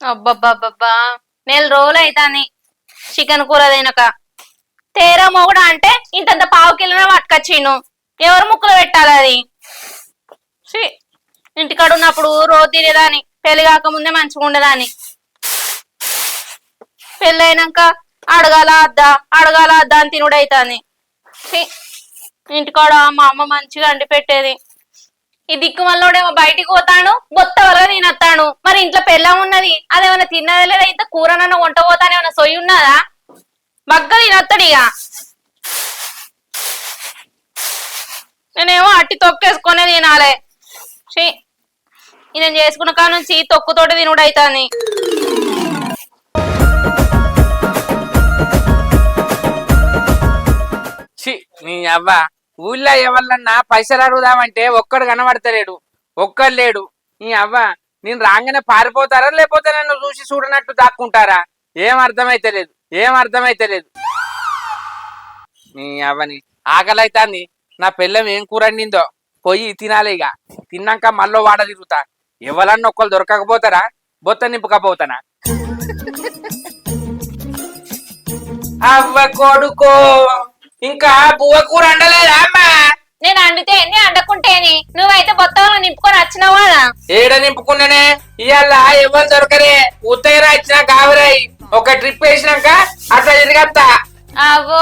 అబ్బబ్బబ్బబ్బా. నెల రోజులు అవుతాంది చికెన్ కూర తినక. తేరా మొగుడు అంటే ఇంతంత పావు కిలోనే పట్టుకొచ్చిను ఎవరు ముక్కలు పెట్టాలి అది? ఇంటికాడ ఉన్నప్పుడు రోజు తినేదాన్ని. పెళ్ళి కాకముందే మంచిగా ఉండేదాన్ని. పెళ్ళి అయినాక అడగాల అద్దా? అడగాల అద్దా అని తినుడు అవుతాని ఇంటికాడ మా అమ్మ మంచిగా అండి పెట్టేది. ఈ దిక్కు వల్లోడేమో బయటికి పోతాడు బొత్త వలగా తినత్తాడు మరి ఇంట్లో పెళ్ళం ఉన్నది అదేమన్నా తిన్నదా లేదా? ఇంత కూరనన్న వంట పోతానేమన్నా సొయ్యి ఉన్నదా? బగ్గ తినత్తాడు ఇక. నేనేమో అట్టి తొక్కేసుకునే తినాలే. నేను చేసుకున్న కాడ నుంచి తొక్కుతోటి తినుడు అవుతుంది నీ అవ్వ. ఊళ్ళో ఎవరన్నా పైసలు అడుగుదామంటే ఒక్కడు కనబడతలేడు. ఒక్కడు లేడు. నీ అవ్వ నేను రాగానే పారిపోతారా లేకపోతే నన్ను చూసి చూడనట్టు దాక్కుంటారా? ఏం అర్థమైతలేదు. ఏం అర్థమైతలేదు. నీ అవ్వని ఆకలి నా పిల్లం ఏం కూర వండిందో? పోయి తినాలి ఇక. తిన్నాక మళ్ళీ వాడ తిరుగుతా. ఎవరన్నా ఒక్కరు దొరకకపోతారా? బొత్త నింపుకపోతానా? అవ్వ కొడుకో! ఇంకా బువ్వ కూర అండలేదా అమ్మా? నేను అండితే ఎన్ని అండకుంటేని? నువ్వైతే బొత్తగా నింపుకొని వచ్చినావు కదా? ఏడ నింపుకున్నానే? ఇవాళ ఎవరు దొరకరే? ఉత్తైరా ఇచ్చిన కావరాయి. ఒక ట్రిప్ వేసినాక అట్లా తిరిగత్తా. అవో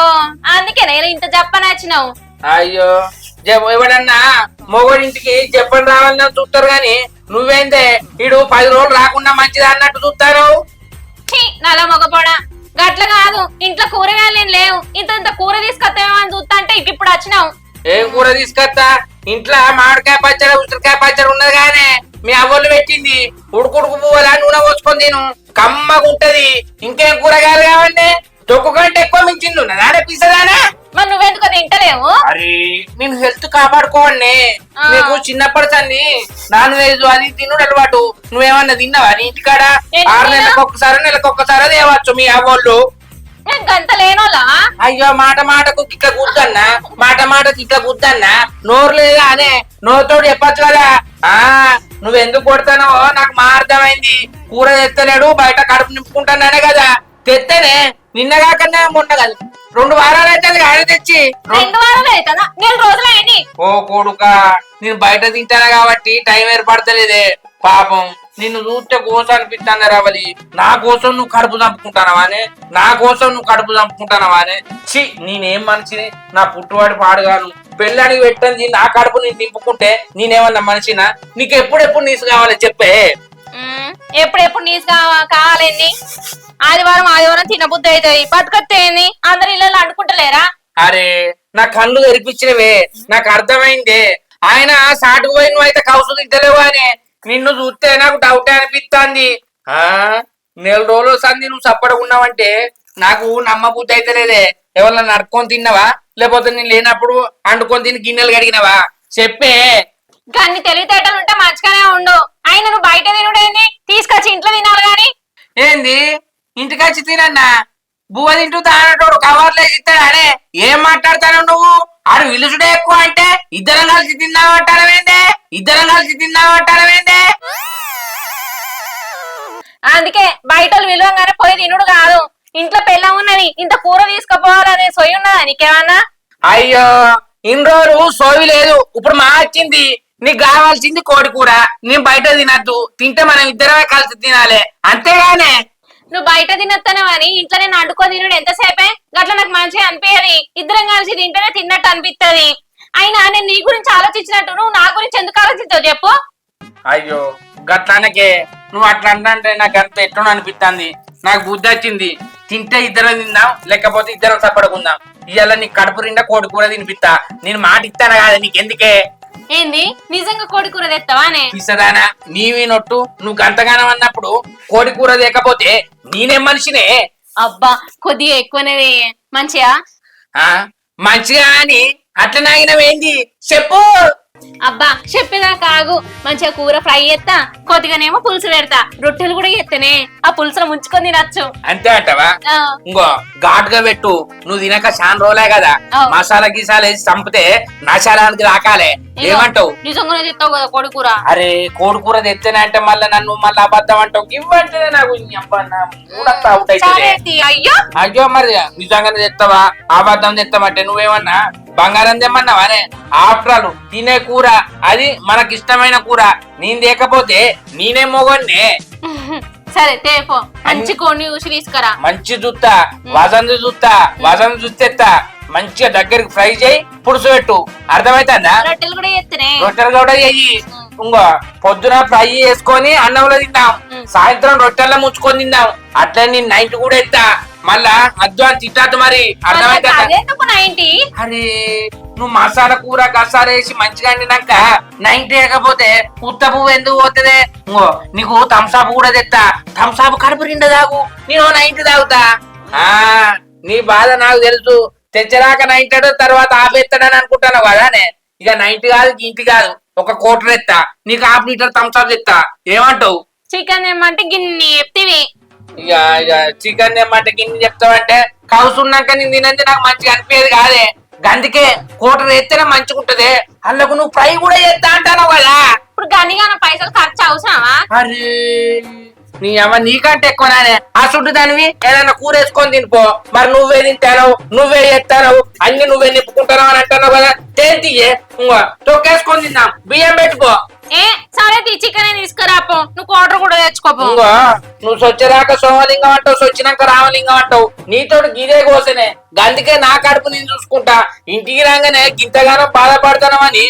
అందుకే నేను ఇంత చెప్పని వచ్చినావు. అయ్యో ఎవడన్నా మొగడింటికి చెప్పని రావాలని చూస్తారు గాని నువ్వేందే? ఇడు పది రోజులు రాకుండా మంచిది అన్నట్టు చూస్తారు? నల్ల మొగపోడా గట్ల కాదు. ఇంట్లో కూరగాయలు ఏం లేవు. ఇంత ఇంత కూర తీసుకొస్తామో అని చూస్తా అంటే ఇప్పుడు వచ్చినావు. ఏం కూర తీసుకొస్తా ఇంట్లో మామిడికాయ పచ్చడి ఉసిరికాయ పచ్చడి ఉన్నది గానే మీ అవ్వలు పెట్టింది. ఉడుకుడుకు పువ్వులా నూనె పోసుకొని తిను. కమ్మగుంటది. ఇంకేం కూరగాయలు కావండి? తొక్కు కంటే ఎక్కువ మించింది ఉన్నదా? పిసదానా? మరి నువ్వెందుకు తింటలేవు అరే నేను హెల్త్ కాపాడుకోండి. నీకు చిన్నప్పటి సంది నాన్ వెజ్ అది తినుడు అలవాటు. నువ్వేమన్నా తిన్నావా? నీ ఇంటికాడ నేను ఆరు తిన్నా. నెలలకు ఒక్కసారి నెలకు ఒక్కసారి తేవచ్చు మీ అవ్వోళ్ళు నేను గంత లేనోలా అయ్యో మాట మాటకు ఇట్లా గుద్దన్నా మాట మాటకు ఇట్లా గుద్దన్నా నోరు లేదా అనే నోరుతోడు చెప్పచ్చు కదా. ఆ నువ్వెందుకు కొడతానో నాకు మా అర్థమైంది. కూర తెత్తలేడు బయట కడుపు నింపుకుంటానే కదా. తెత్తనే. నిన్నగా కన్నా మొన్న కాదు. రెండు వారాలు అయితే ఆయన తెచ్చి. రెండు వారాలు అవుతుందా నెల రోజులు అయింది. ఓ కొడుక నేను బయట తింటానా కాబట్టి టైం ఏర్పడతలేదే. పాపం నిన్ను చూస్తే కోసం అనిపిస్తాను రవలి నా కోసం నువ్వు కడుపు చంపుకుంటానవా అని నా కోసం నువ్వు కడుపు చంపుకుంటానవా అని ఛీ నేనేం మనిషిని? నా పుట్టువాడి పాడుగాను పెళ్ళానికి పెట్టంది నా కడుపు నేను నింపుకుంటే నేనేమన్నా మనిషినా? నీకు ఎప్పుడెప్పుడు నీసు కావాలి చెప్పే? ఎప్పుడెప్పుడు నీసు కావా- కావాలండి ఆదివారం ఆదివారం తినబుద్ధి అవుతుంది పట్టుకొత్తేంది అందరు ఇళ్ళలో అడుకుంటలేరా అరే నా కళ్ళు తెరిపించినవే. నాకు అర్థమైందే. ఆయన సాటుకు పోయి నువ్వు అయితే కౌసు తింటలేవు అని నిన్ను చూస్తే నాకు డౌట్ అనిపిస్తుంది ఆ నెల రోజులు సంది నువ్వు సప్పడకున్నావంటే నాకు నమ్మబుద్ధి అయితే లేదే. ఎవరన్నా నడుకొని తిన్నావా? లేకపోతే నేను లేనప్పుడు అండుకొని తిని గిన్నెలు కడిగినవా? చెప్పే. గన్ని తెలివితేటలు ఉంటే మంచిగానే ఉండు. ఆయన నువ్వు బయట తినుడేంది తీసుకొచ్చి ఇంట్లో తినాలి గాని ఏంది ఇంటికి వచ్చి తినన్నా? బువ్వ తింటూ తానటోడు కవర్లు వేసి ఇస్తాడే ఏం మాట్లాడతాను నువ్వు? ఆడు విలుసుడే ఎక్కువ అంటే ఇద్దరం కలిసి తిన్నామంటారవేందే ఇద్దరం కలిసి తిన్నామంటారవేందే అందుకే బయట విలువంగానే పోయి తినుడు కాదు. ఇంట్లో పెళ్ళం ఉన్నది. ఇంత కూర తీసుకుపోవాలనే సొయ్యి ఉన్నదా నీకేమన్నా? అయ్యో ఇన్ని రోజులు సోవి లేదు. ఇప్పుడు మా వచ్చింది నీకు కావాల్సింది కోడి కూర. నేను బయట తినద్దు. తింటే మనం ఇద్దరమే కలిసి తినాలి. అంతేగానే నువ్వు బయట తినొస్తాను అని ఇంట్లో నేను అండుకో తినుడు ఎంతసేపే? గట్ల నాకు మంచిగా అనిపించదు ఇద్దరం కలిసి తింటేనే తిన్నట్టు అనిపిస్తుంది అయినా నేను నీ గురించి ఆలోచించినట్టు నువ్వు నా గురించి ఎందుకు ఆలోచించావు చెప్పు? అయ్యో గట్లానకే. నువ్వు అట్లా అంటే నాకు అంత ఎట్లా అనిపిస్తుంది నాకు బుద్ధి వచ్చింది. తింటే ఇద్దరం తిందాం లేకపోతే ఇద్దరం సపడకుందాం. ఇవాళ నీ కడుపు నిండా కోడి కూర తినిపిస్తా నేను మాట ఇస్తాను కాదు నీకెందుకే? ఏంది? నిజంగా కోడి కూర తెస్తావానే పిసదానా నీవి నొట్టు నువ్వు గంతగానం అన్నప్పుడు కోడి కూర లేకపోతే నేనేం మనిషినే? అబ్బా కొద్దిగా ఎక్కువనే మంచిగా ఆ? మంచిగా అని అట్లా నాగినవేంది? చెప్పు! అబ్బా చెప్పేదా కాగు. మంచిగా కూర ఫ్రై చేస్తా కొద్దిగానేమో పులుసు పెడతా. రొట్టెలు కూడా చేస్తేనే ఆ పులుసులో ముంచుకొని తినచ్చు. అంతే అంటావా? ఇంకో ఘాటుగా పెట్టు. నువ్వు తినక చాలా రోజులే కదా. మసాలా గీసాలు వేసి చంపితే నాశాలానికి రాకాలే. ఏమంటావు? నిజంగానే తిస్తావు కదా కొడి కూర. అరే కోడి కూర తెత్తేనే అంటే మళ్ళీ నన్ను మళ్ళీ అబద్ధం అంటావు. ఇవ్వంటేనే నాకు అవుట్ అయ్యో. అయ్యో మరి నిజంగానే తెస్తావా అబద్ధం తెస్తామంటే నువ్వేమన్నా బంగారం తెమ్మన్నావానే ఆఫ్టర్ ఆల్ తినే కూర అది మనకి ఇష్టమైన కూర. నేను లేకపోతే నేనే మొగన్నే సరే తేపో. మంచి కొన్ని చూసి తీసుకురా. మంచి జుత్తా వసంత జుత్తా వసంత జుత్తెత్తా. మంచిగా దగ్గరికి ఫ్రై చేయి పుడుసు పెట్టు. అర్థమైతుందా? రొట్టెలు కూడా చేస్తేనే రొట్టెలు కూడా చెయ్యి ఇంకో పొద్దున ఫ్రై చేసుకొని అన్నంలో తిందాం. సాయంత్రం రొట్టెల్లో ముంచుకొని తిందాం. అట్లా నేను నైట్ కూడా ఎత్తా. మళ్ళా అద్దు అని తిట్టద్దు మరి. అర్థమైతే నైన్టీ అరే నువ్వు మసాలా కూర గసాలు వేసి మంచిగా వండినాక నైట్ లేకపోతే ఉత్త పువ్వు ఎందుకు పోతుంది? ఇంకో నీకు థమ్సాప్ కూడా తెస్తా థమ్సాప్ కడుపు నిండా తాగు. నేను నైట్ తాగుతా. ఆ నీ బాధ నాకు తెలుసు. తెచ్చరాక నైట్ తర్వాత ఆపేస్తాడని అనుకుంటాను కదానే ఇక నైట్ కాదు ఇంటి కాదు. ఒక కోటర్ ఎత్తా. నీకు హాఫ్ లీటర్ థమ్సాప్ తెస్తా ఏమంటావు? చికెన్ ఏమంటే గిన్ని చెప్తివి ఇక చికెన్ ఏమంటే గిన్నె చెప్తావంటే కౌసు ఉన్నాక నేను తినంది నాకు మంచిగా అనిపించేది కాదే. గందుకే కోటర్ ఎత్తేనే మంచిగా ఉంటది అందులోకి నువ్వు ఫ్రై కూడా చేస్తా అంటాను కదా. ఇప్పుడు గనిగాన పైసలు ఖర్చు అవసరమా? అరే నీ అమ్మ నీకంటే ఎక్కువనానే ఆ సుడ్డు దానివి ఏదైనా కూర వేసుకొని తినిపో. మరి నువ్వే తింటాను నువ్వే చేస్తాను అన్ని నువ్వే నిప్పుకుంటాను అని అంటున్నావు కదా. తేంతియే తొక్కేసుకొని తిందాం. బియ్యం పెట్టుకో. ఏ సరే తీ చికెన్ తీసుకురాపో నువ్వు ఆర్డర్ కూడా తెచ్చుకోపో. నువ్వు సొచ్చేదాకా సోమలింగం అంటావు సొచ్చినాక రామలింగం అంటావు. నీతోటి గిదే కోసనే. గందుకే నా కడుపు నేను చూసుకుంటా. ఇంటికి రాగానే గింతగానో బాధపడతానమని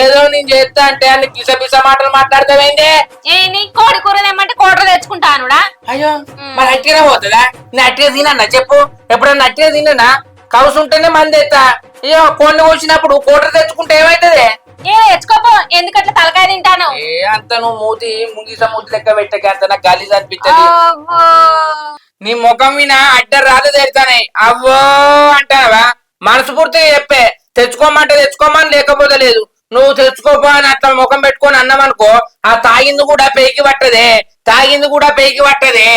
ఏదో నేను చేస్తా అంటే అన్ని పిస పిస మాటలు మాట్లాడతావేందే? ఏ నీ కోడి కూర తెమ్మంటే కోటర్ తెచ్చుకుంటానుడా అయ్యో మరి అట్టిగా పోతుందా? నేను అట్టిగా తినన్నా చెప్పు. ఎప్పుడన్నా అట్టిగా తిననా కౌసు ఉంటేనే మంది ఎత్తా అయ్యో కొన్ని వచ్చినప్పుడు కోటర్ తెచ్చుకుంటే ఏమైతుంది? ఏ తెచ్చుకోపో ఎందుకట్లా తలకాయ తింటాను? ఏ అంత నువ్వు మూతి ముంగిస మూతి లెక్క పెట్టక అంత నాకు గలీజ్ అనిపించదు. నీ ముఖం విన అడ్డ రాళ్ళు తెరుతానే. అవ్వో అంటావా మనస్ఫూర్తిగా చెప్పే. తెచ్చుకోమంటే తెచ్చుకోమని లేకపోతే లేదు. నువ్వు తెచ్చుకోపో అని అట్లా ముఖం పెట్టుకొని అన్నామనుకో ఆ తాగింది కూడా పేకి పట్టదే. తాగింది కూడా పేకి పట్టదే.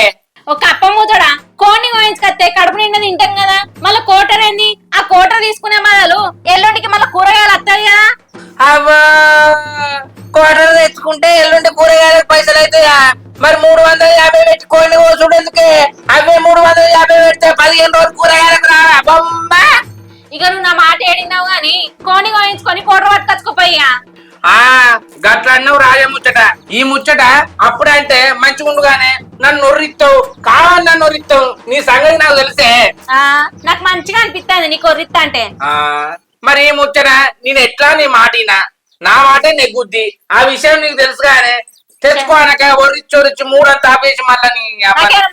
ఒక అప్ప మూతడా కోడిని కోయించుకొస్తే కడుపు నిండా తింటాం కదా. మళ్ళీ కోటర్ ఏంది? ఆ కోటర్ తీసుకునే మొదలు ఎల్లుండికి మళ్ళీ కూరగాయలు వస్తాయి కదా. అవ్వా! కోటర్ తెచ్చుకుంటే ఎల్లుండి కూరగాయలకు పైసలు అవుతాయా? మరి మూడు వందల యాభై పెట్టి కోడిని కోసుడు ఎందుకే? అవే మూడు వందల యాభై పెడితే పదిహేను రోజులు కూరగాయలకు రా బొమ్మ! ఇక నువ్వు నా మాట ఏడినావు గాని కోడిని కోయించుకొని కోటర్ పట్టుకొచ్చుకోపోయ్యా? ఆ గట్ల అన్నావు రాజే ముచ్చట. ఈ ముచ్చట అప్పుడంటే మంచిగుండుగానే నన్ను నొర్రిస్తావు కావాలి నన్ను నొర్రిస్తావు నీ సంగతి నాకు తెలిసే. ఆ నాకు మంచిగా అనిపిస్తుంది నీ కొర్రిత్తా అంటే. ఆ మరి ఈ ముచ్చట నేను ఎట్లా నీ మాటినా? నా మాటే నెగ్గుద్ది. ఆ విషయం నీకు తెలుసుగానే తెచ్చుకోనక ఒరిచ్చొరిచ్చి మూడంతా ఆపేసి మళ్ళా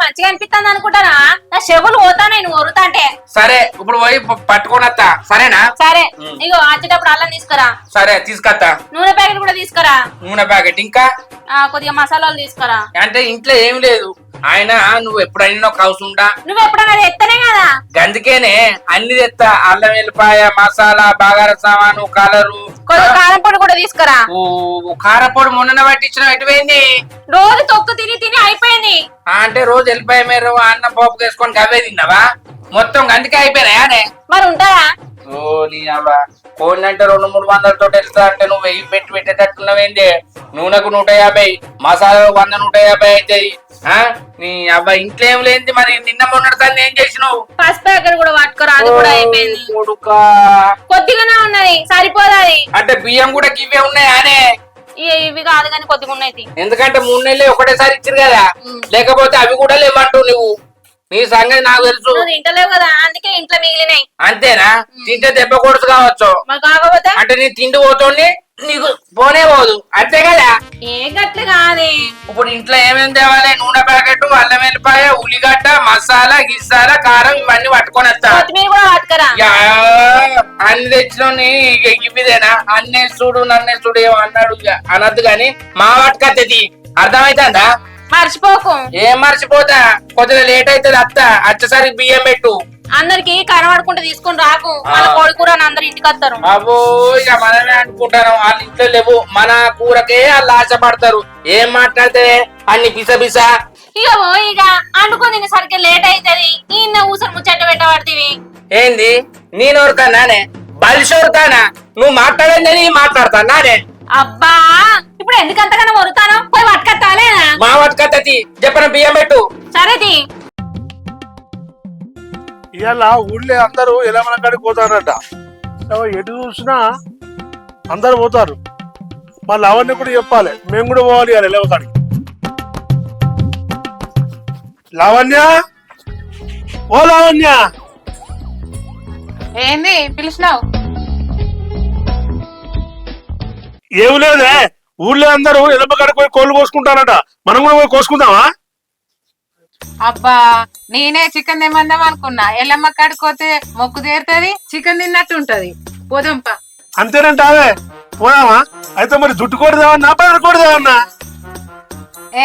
మంచిగా అనిపిస్తుంది అనుకుంటానా? నా చెవులు పోతానే నువ్వు వరుతా అంటే. సరే ఇప్పుడు పోయి ప- పట్టుకొని వస్తా సరేనా? సరే. ఇగో వచ్చేటప్పుడు అల్లం తీసుకురా. సరే తీసుకొస్తా నూనె ప్యాకెట్ కూడా తీసుకురా. నూనె ప్యాకెట్ ఇంకా? ఆ, కొద్దిగా మసాలాలు తీసుకురా. అంటే ఇంట్లో ఏం లేదు. ఆయన నువ్వు ఎప్పుడైనా కౌసుంటా నువ్వు ఎప్పుడన్నా తెత్తనే కదా? గందుకేనే అన్ని తెస్తా అల్లం వెల్లిపాయ మసాలా బాగార సామాను కలరు. కొద్దిగా కారం పొడి కూడా తీసుకురా. ఓ కారపొడి మొన్న పట్టించిన ఎటుపోయింది రోజు తొక్కు తిని తిని అయిపోయింది. అంటే రోజు వెళ్ళిపోయ మీరు అన్నం పోపు వేసుకొని గవ్వే తిన్నావా? మొత్తం గందుకే అయిపోయినాయానే మరి ఉంటారా ఓ నీ అవ్వ. కోడిని అంటే రెండు మూడు వందలతో వెళ్తా అంటే నువ్వు వెయ్యి పెట్టి పెట్టేటట్టున్నావేంది? నూనెకు నూట యాభై మసాలా వంద నూట యాభై అవుతాయి ఆ? నీ అవ్వ ఇంట్లో ఏం లేనిది మరి నిన్న మొన్నటి సంది ఏం చేసినావు? పసుపు ప్యాకెట్ కూడా పట్టుకురా అది కూడా అయిపోయింది. కొడుకా. కొద్దిగానే ఉన్నది సరిపోదాది అంటే బియ్యం కూడా గివ్వే ఉన్నాయానే ఇవి కాదు కానీ కొద్దిగా ఉన్నాయి. ఎందుకంటే మూడు నెలలు ఒకటేసారి ఇచ్చారు కదా. లేకపోతే అవి కూడా లేవంటావు నువ్వు. నీ సంగతి నాకు తెలుసు. తింటలేవు కదా అందుకే ఇంట్లో మిగిలినాయి. అంతేనా? తింటే దెబ్బ కొడుతు కావచ్చు. అంటే నీ తిండి పోతుంది నీకు పోనే పోదు. అంతే కదా? ఏ గట్లు కాదే. ఇప్పుడు ఇంట్లో ఏమేమి తేవాలి? నూనె ప్యాకెట్ అల్లం వెల్లిపాయ ఉల్లిగడ్డ మసాలా గిస్సాలా కారం ఇవన్నీ పట్టుకొని వస్తా. కొత్తిమీర కూడా పట్టుకురా. అన్ని తెచ్చిన ఇవిదేనా? అన్నే చూడు నన్నే చూడు ఏమో అన్నాడు ఇక అనద్దు గాని మా వాటికత్తది అర్థమైతుందా? మర్చిపోకు. ఏం మర్చిపోతా? కొద్దిగా లేట్ అవుతుంది అత్త. అచ్చసరికి బియ్యం పెట్టు. అందరికి కనబడుకుంటూ తీసుకుని రాకు. మన కోడి కూర అని అందరు ఇంటికి వస్తారు. అబ్బో ఇక మనమే అనుకుంటాను వాళ్ళ ఇంట్లో లేవు మన కూరకే వాళ్ళు ఆశపడతారు. ఏం మాట్లాడితే అన్ని పిస పిస. ఇక ఓ ఇక అండుకొని తినేసరికి లేట్ అవుతుంది ఈయన ఊసలు ముచ్చట పెట్టబడుతుంది ఏంది? నేను ఎవరికన్నానే బలిసోరుతానా నువ్వు మాట్లాడేది నేను మాట్లాడతాను నానే అబ్బా ఇప్పుడు ఎందుకంతగానో వరుతాను పోయి పట్టుకొస్తాలేనా మా వాటికత్తది చెప్పిన బియ్యం పెట్టు. సరేది ఇవాళ ఊళ్ళో అందరూ ఎలమల కాడికి పోతారట. ఎటు చూసినా అందరు పోతారు. మా లావణ్య కూడా చెప్పాలి. మేము కూడా పోవాలి ఇవాళ ఎలవ కాడికి. లావణ్య? ఓ లావణ్య! ఏంది పిలిచినావు? ఏమి లేదే ఊళ్ళో అందరూ ఎలమ కాడికి పోయి కోళ్ళు కోసుకుంటారట. మనం కూడా పోయి కోసుకుందామా? అబ్బా నేనే చికెన్ తెమ్మందాం అనుకున్నా. ఎల్లమ్మ కాడిపోతే మొక్కు తీరుతుంది? చికెన్ తిన్నట్టు ఉంటది. పోదంపా అంతేనంటావే పోదామా? అయితే మరి జుట్టు కొడదామన్నా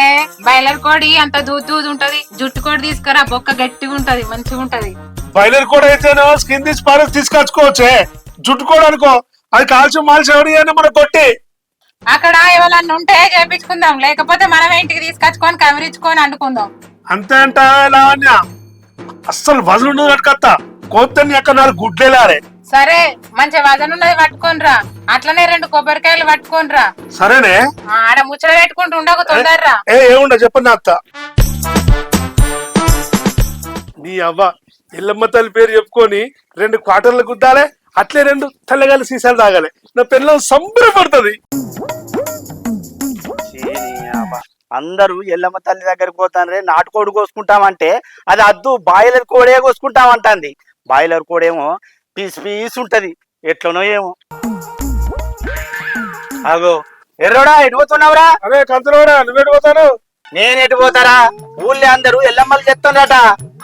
ఏ బాయిలర్ కోడి అంత దూద్ దూద్ ఉంటది. జుట్టు కోడి తీసుకురా బొక్క గట్టిగా ఉంటది మంచిగా ఉంటది. బయలర్ కూడా అయితేనో స్కిన్ తీసి పారేసి తీసుకొచ్చుకోవచ్చే. జుట్టు కూడా అనుకో అది కాల్చి మాల్చి ఎవరి మన కొట్టి. అక్కడ ఎవరన్నా ఉంటే చేపించుకుందాం. లేకపోతే మనమే ఇంటికి తీసుకొచ్చుకొని కమిరించుకొని వండుకుందాం అంతే అంటావే లావణ్య అస్సలు వజలు ఉండదు కట్టుకత్తా కోత్తని అక్కడ నాలుగు గుడ్లేలారే. సరే మంచి వజన్ ఉన్నది పట్టుకొని రా అట్లనే రెండు కొబ్బరికాయలు పట్టుకొని రా సరేనే ఆడ ముచ్చట పెట్టుకుంటూ ఉండకు తొందరరా. ఏ ఏముండ చెప్పండి అత్త. నీ అవ్వ ఎల్లమ్మ తల్లి పేరు చెప్పుకొని రెండు క్వార్టర్లు గుద్దాలే అట్లే రెండు తెల్లగాలి సీసాలు తాగాలి. నా పిల్లలు సంబరపడుతుంది. అందరూ ఎల్లమ్మ తల్లి దగ్గరికి పోతాను నాటుకోడి కోసుకుంటామంటే అది అద్దు బాయిలర్ కోడే కోసుకుంటామంటుంది. బాయిలర్ కోడేమో పీస్ పీస్ ఉంటది ఎట్లనో ఏమో. అగో ఎర్రోడా ఎటు పోతున్నావురా? అరే కంతలోడా నువ్వేడు పోతాను? నేను ఎటు పోతారా? ఊళ్ళో అందరూ ఎల్లమ్మలు చెప్తుండట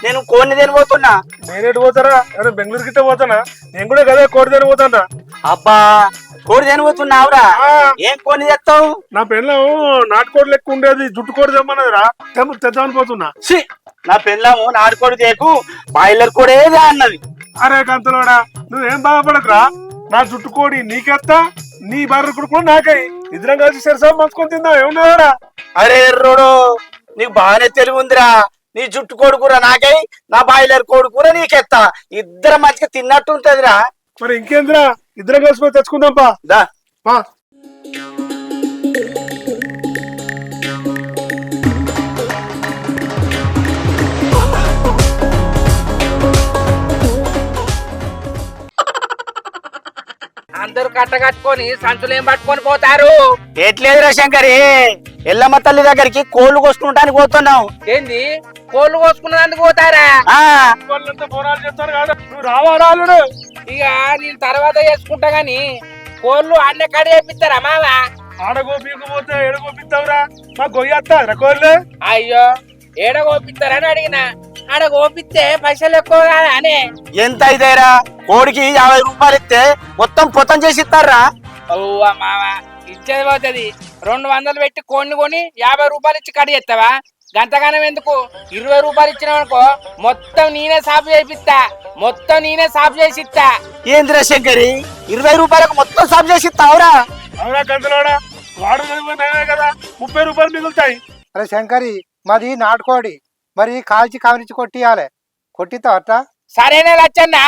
నేను కోడిని తిని పోతున్నా నేనేటు పోతారా అరే బెంగళూరు గిట్ట పోతానా? నేను కూడా కదా కోడి తిని పోతానా అబ్బా కోడి తిని పోతున్నావురా ఏం కోడిని తెస్తావు? నా పెళ్ళం నాటుకోడి లెక్క ఉండేది జుట్టు కోడి తెమ్మన్నదిరా. తెమ్మ తెద్దామని పోతున్నా. నా పెళ్ళాము నాటుకోడి తేకు బాయిలర్ కోడేదే అన్నది. అరే కంతలోడా నువ్వేం బాధపడకురా? నా జుట్టు కోడి నీకెత్తా నీ బర్రె కొడుకు కూడా నాకై. ఇద్దరం కలిసి సరసా మంచుకొని తిందాం. ఏమున్నారా అరే ఎర్రోడు నీకు బాగానే తెలివి ఉందిరా. నీ జుట్టు కోడి కూర నాకై నా బాయిలర్ కోడి కూర నీకెత్తా. ఇద్దరం మంచిగా తిన్నట్టు ఉంటదిరా మరి ఇంకేందిరా? ఇద్దరం కలిసి పోయి తెచ్చుకుందాం పా దా. పా. అందరూ కట్ట కట్టుకొని సంచులు ఏం పట్టుకొని పోతారు. ఎట్లేదురా శంకరి? ఎల్లమ్మ తల్లి దగ్గరికి కోళ్ళు కోసుకుంటానికి పోతున్నాం. ఏంది? కోళ్ళు కోసుకున్నందుకు పోతారా? ఆ. వాళ్ళంతా పోరాలు చెప్తారు కాదు. నువ్వు రావా రాలుడు ఇక నేను తర్వాత చేసుకుంటా గాని కోళ్ళు అన్న కడ చేపిస్తారా మావా? ఆడ గోపీకపోతే ఏడ గోపిస్తావురా మా గొయ్యత్తా రకోళ్ళు అయ్యో ఏడ అడిగిన ఆడ కోపిస్తే పైసలు ఎక్కువ కాదా అనే ఎంత అయితేరా? కోడికి యాభై రూపాయలు ఇస్తే మొత్తం పొతం చేసి ఇస్తారా? మావ ఇచ్చేది పోతుంది. రెండు వందలు పెట్టి కోడిని కొని యాభై రూపాయలు ఇచ్చి కడి చేస్తావా గంతగానం ఎందుకు? ఇరవై రూపాయలు ఇచ్చినావనుకో మొత్తం నేనే సాపు చేపిస్తా. మొత్తం నేనే సాపు చేసి ఇస్తా ఏందిరా శంకరి? ఇరవై రూపాయలకు మొత్తం సబ్ చేసి ఇస్తావురా అవునా కందులోడా వాడు కదా. ముప్పై రూపాయలు మిగులుతాయి. అరే శంకరి మాది నాటుకోడి. మరి కాల్చి కవరించి కొట్టియాలి. అట్లా సరేనే లచ్చన్న.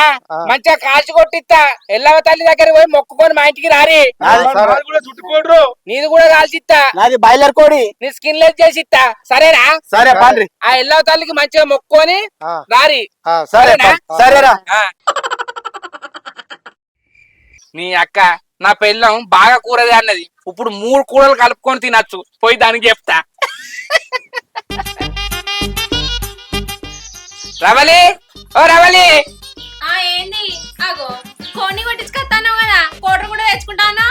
మంచిగా కాల్చి కొట్టిస్తా. ఎల్లవ తల్లి దగ్గర పోయి మొక్కుకొని మా ఇంటికి రారి. నాది కూడా చుట్టుకోడరు. నీది కూడా కాల్చిస్తా. నాది బాయిలర్ కోడి. నీ స్కిన్ లెస్ చేసి సరేనా? సరే పండ్రి. ఆ ఎల్లవ తల్లికి మంచిగా మొక్కుకొని రారి. సరేనా? సరేరా. నీ అక్క నా పెళ్ళం బాగా కూరదే అన్నది. ఇప్పుడు మూడు కూరలు కలుపుకొని తినచ్చు. పోయి దానికి చెప్తా. రవలి! ఓ రవలి! ఆ ఏంది? అగో కోడిని కొట్టించుకొస్తాను కదా కోటర్ కూడా తెచ్చుకుంటాను?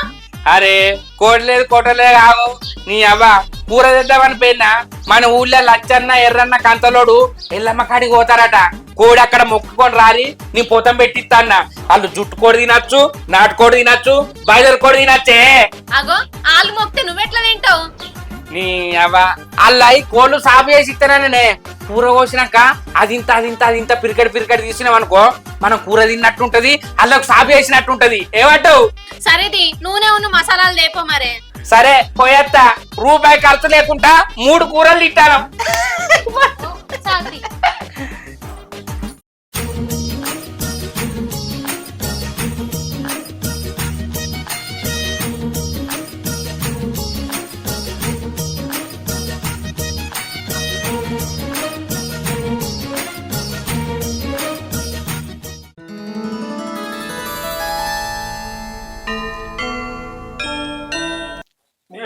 అరే కోడి లేదు కోట లేదు కావు నీ అవ్వ కూర తెద్దామని పోయినా మన ఊళ్ళో లచ్చన్న ఎర్రన్న కంతలోడు ఎల్లమ్మ కాడికి పోతారట. కోడి అక్కడ మొక్కుకొని రారి నీ పొతం పెట్టిస్తాన్న. వాళ్ళు జుట్టు కోడి తినచ్చు నాటుకోడి తినచ్చు బాయిలర్ కోడి తినచ్చే. అగో ఆలు మొక్తే నువ్వెట్లా తింటావు? నీ అవ్వ అల్లయి కోళ్ళు సాపు చేసి ఇస్తాననే కూర కోసినాక అది ఇంత అది ఇంత అది ఇంత పిరికడి పిరికడి తీసినాం అనుకో మనం కూర తిన్నట్టుంటది అల్లకు సాపు చేసినట్టుంటది. ఏమంటావు సరేది నూనె ఉన్న మసాలాలు లేపో మరే. సరే పోయేత్తా. రూపాయి ఖర్చు లేకుండా మూడు కూరలు తింటాను.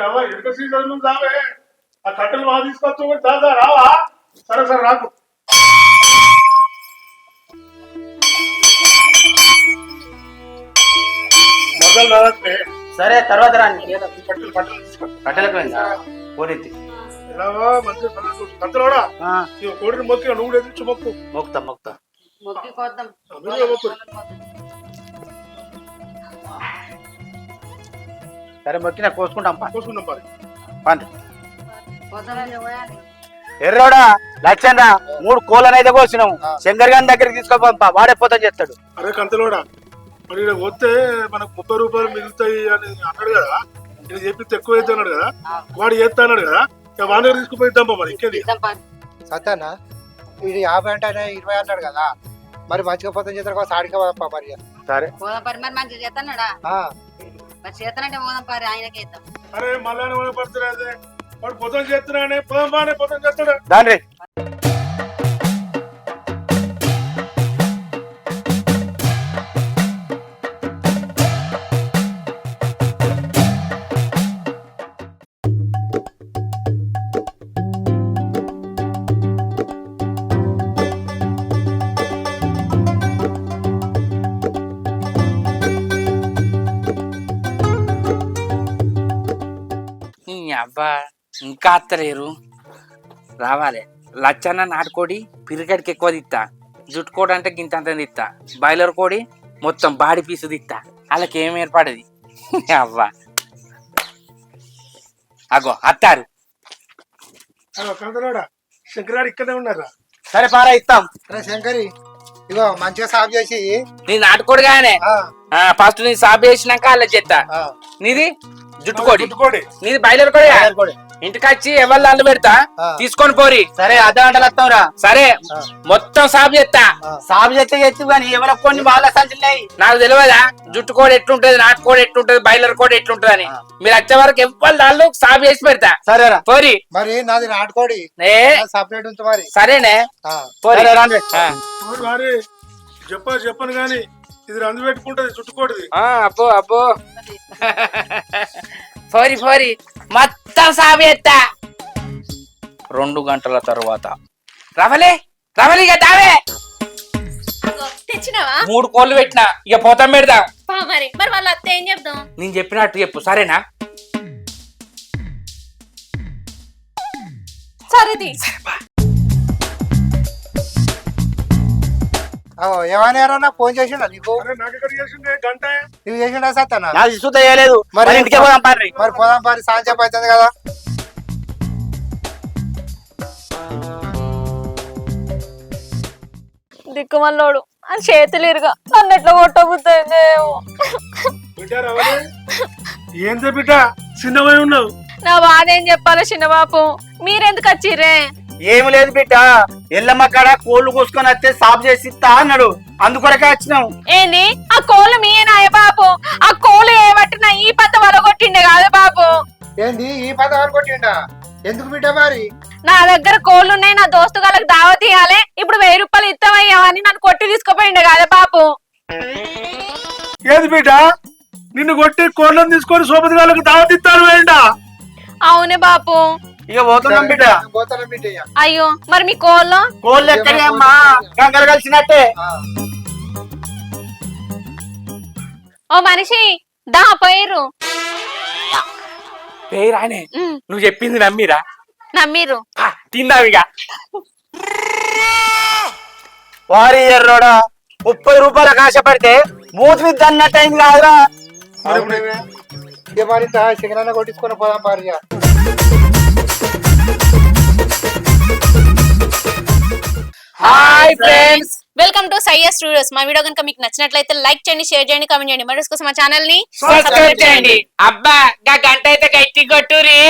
అవ్వ ఎడుక సీజన్ నుంచి రావే ఆ కట్టెలు బాగా తీసుకొచ్చు దాదా రావా? సరే సరే రాకు. మొదలు సరే తర్వాత రాండి కట్టెలు కట్టెలు తీసుకో కట్టెలకు వెళ్ళా పోనెత్తి ఎలావా మంచి కట్టెలోడా ఈ కోడిని మొక్కి నువ్వు కూడా మొక్కు. మొక్తా మొక్తా. మొక్కు. సరే మొక్కిన కోసుకుంటాం పా. కోసుకుందాం పరి పండి ఎర్రోడా లచ్చన్న మూడు కోళ్ళనైతే కోసినాము. శంకర్ గారి దగ్గరికి తీసుకోపా వాడే పోతాం చేస్తాడు అరే కంతలోడా మరి ఈడ వస్తే మనకు ముప్పై రూపాయలు మిగులుతాయి అని అన్నాడు కదా ఇది చెప్పి ఎక్కువ అయితే అన్నాడు కదా వాడు చేస్తా అన్నాడు కదా ఇక వాడి దగ్గర తీసుకుపోయిద్దాం మరి ఇంకేది. సత్యానా ఇది యాభై అంటే ఆయన ఇరవై అన్నాడు కదా మరి మంచిగా పోతాం చేస్తారు కదా సాడిగా పోదాం మరి. సరే. పోదాం పరి మరి మంచిగా చేస్తున్నాడా ఆ, మరి చేస్తానంటే పోదాం పరి ఆయనకి ఇద్దాం. అరే మళ్ళా పడుతున్నదే వాడు పొద్దున చేస్తున్నానే బాగానే పొద్దున చేస్తాడు దాని అబ్బా ఇంకా అత్తలేరు. రావాలి. లచ్చన్న నాటుకోడి పిరికడికి ఎక్కువ తిత్తా జుట్టుకోడి అంటే గింత అంత తిత్తా బాయిలర్ కోడి మొత్తం బాడీ పీసు తిత్తా వాళ్ళకి ఏం ఏర్పడది? అవ్వా అగో అత్తారు. శంకరాడు ఇక్కడే ఉన్నారా? సరే పారా ఇస్తాం అరే శంకరి ఇగో మంచిగా సాగు చేసి. నీ నాటుకోడి గానే ఆ, ఫస్ట్ నీ సాబ్ చేసినాక అలా చెత్తా నీది? జుట్టుకోడి. జుట్టుకోడి. నీది బాయిలర్ కోడి ఇంటికి వచ్చి ఎవరు అల్లు పెడతా. తీసుకొని పోరి. సరే అర్ధ గంటలు వస్తాం రా సరే మొత్తం సాబ్ చేస్తా. సాగు చేస్తే చేస్తూ కానీ ఎవరో కొన్ని సంచున్నాయి నాకు తెలియదా? జుట్టు కోడి ఎట్లుంటది నాటు కోడి ఎట్లుంటది బాయిలర్ కోడి ఎట్లుంటది అని మీరు వచ్చే వరకు ఎవ్వరు దాళ్ళు సాబ్ చేసి పెడతా. సరేరా పోరి. మరి నాది నాటుకోడి సపరేట్ మరి. సరేనే? పోరి. చెప్పను కానీ ఇది రందు పెట్టుకుంటది చుట్టుకోడిది. ఆ, అబ్బో అబ్బో. పోరి పోరి మొత్తం సాబ్ చేస్తా రెండు గంటల తర్వాత. రవలే రవలి ఇక తావే. అగో, తెచ్చినావా? మూడు కోళ్ళు పెట్టినా. ఇక పోతాం పెడదాం పా మరి మరి వాళ్ళ అత్త ఏం చెప్దాం? నేను చెప్పినట్టు చెప్పు సరేనా? సరేది. ఆ, ఏమన్నారన్నా ఫోన్ చేసిండా నీకు? అరే నాకు నువ్వు చేసిండా? చేయలేదు మరి మరి ఇంటికే పోదాం పారి మరి పోదాం పరి సాయంత్రం అవుతుంది కదా. దిక్కుమల్లోడు. అని చేతులు ఇరుగా. నన్ను ఎట్లా కొట్టబుద్ది బిడ్డ చిన్నవై ఉన్నావు. నా బాధ ఏం చెప్పాలో చిన్నబాపు. మీరెందుకు వచ్చిర్రే? ఏమి లేదు బిడ్డ ఎల్లమ్మ కాడ కోళ్ళు కోసుకొని వస్తే సాఫ్ చేసి ఇస్తా అన్నాడు. అందుకొరకే వచ్చినాం. ఏంది? ఆ కోళ్ళు మీనాయ బాపు ఆ కోళ్ళు ఏమట్టినా ఈ పత్త వలగొట్టిండే కాదు బాపు ఏంది? ఈ పదహారు కొట్టిండా ఎందుకు బిడ్డ మరి? నా దగ్గర కోళ్ళు ఉన్నాయి నా దోస్తు గాలకు దావత్ ఇవ్వాలి ఇప్పుడు వెయ్యి రూపాయలు ఇస్తామయ్యా అని నన్ను కొట్టి తీసుకుపోయిండే కాదు బాపు ఏది బిడ్డ? నిన్ను కొట్టి కోళ్ళని తీసుకొని సోపతి వాళ్ళకి దావత్ ఇస్తారు వేయండా అవునే బాపు ఇక పోతున్నాం బిడ్డ. పోతాను బిడ్డ ఇక. అయ్యో మరి మీ కోళ్ళు? కోళ్ళు ఎక్కడే అమ్మా గంగలు కలిసినట్టే ఓ మనిషి దా పోయిర్రు. పేరు ఆయనే. ఉమ్, నువ్వు చెప్పింది నమ్మిరా? నమ్మిర్రు. ఆ, తిందాం ఇక. వారి ఎర్రోడా ముప్పై రూపాయలకు ఆశపడితే మూతి మీద అన్నట్టు అయింది కాదురా. అవునే. ఇక. మరి ఇంత చికెన్ కొట్టించుకొని పోదాం పారి hi friends welcome to Sayya studios మా వీడియో కనుక మీకు నచ్చినట్లయితే లైక్ చేయండి షేర్ చేయండి కామెంట్ చేయండి. మరి కోసం మా ఛానల్ని సబ్స్క్రైబ్ చేయండి. అబ్బా గా గంట అయితే గట్టి కొట్టురి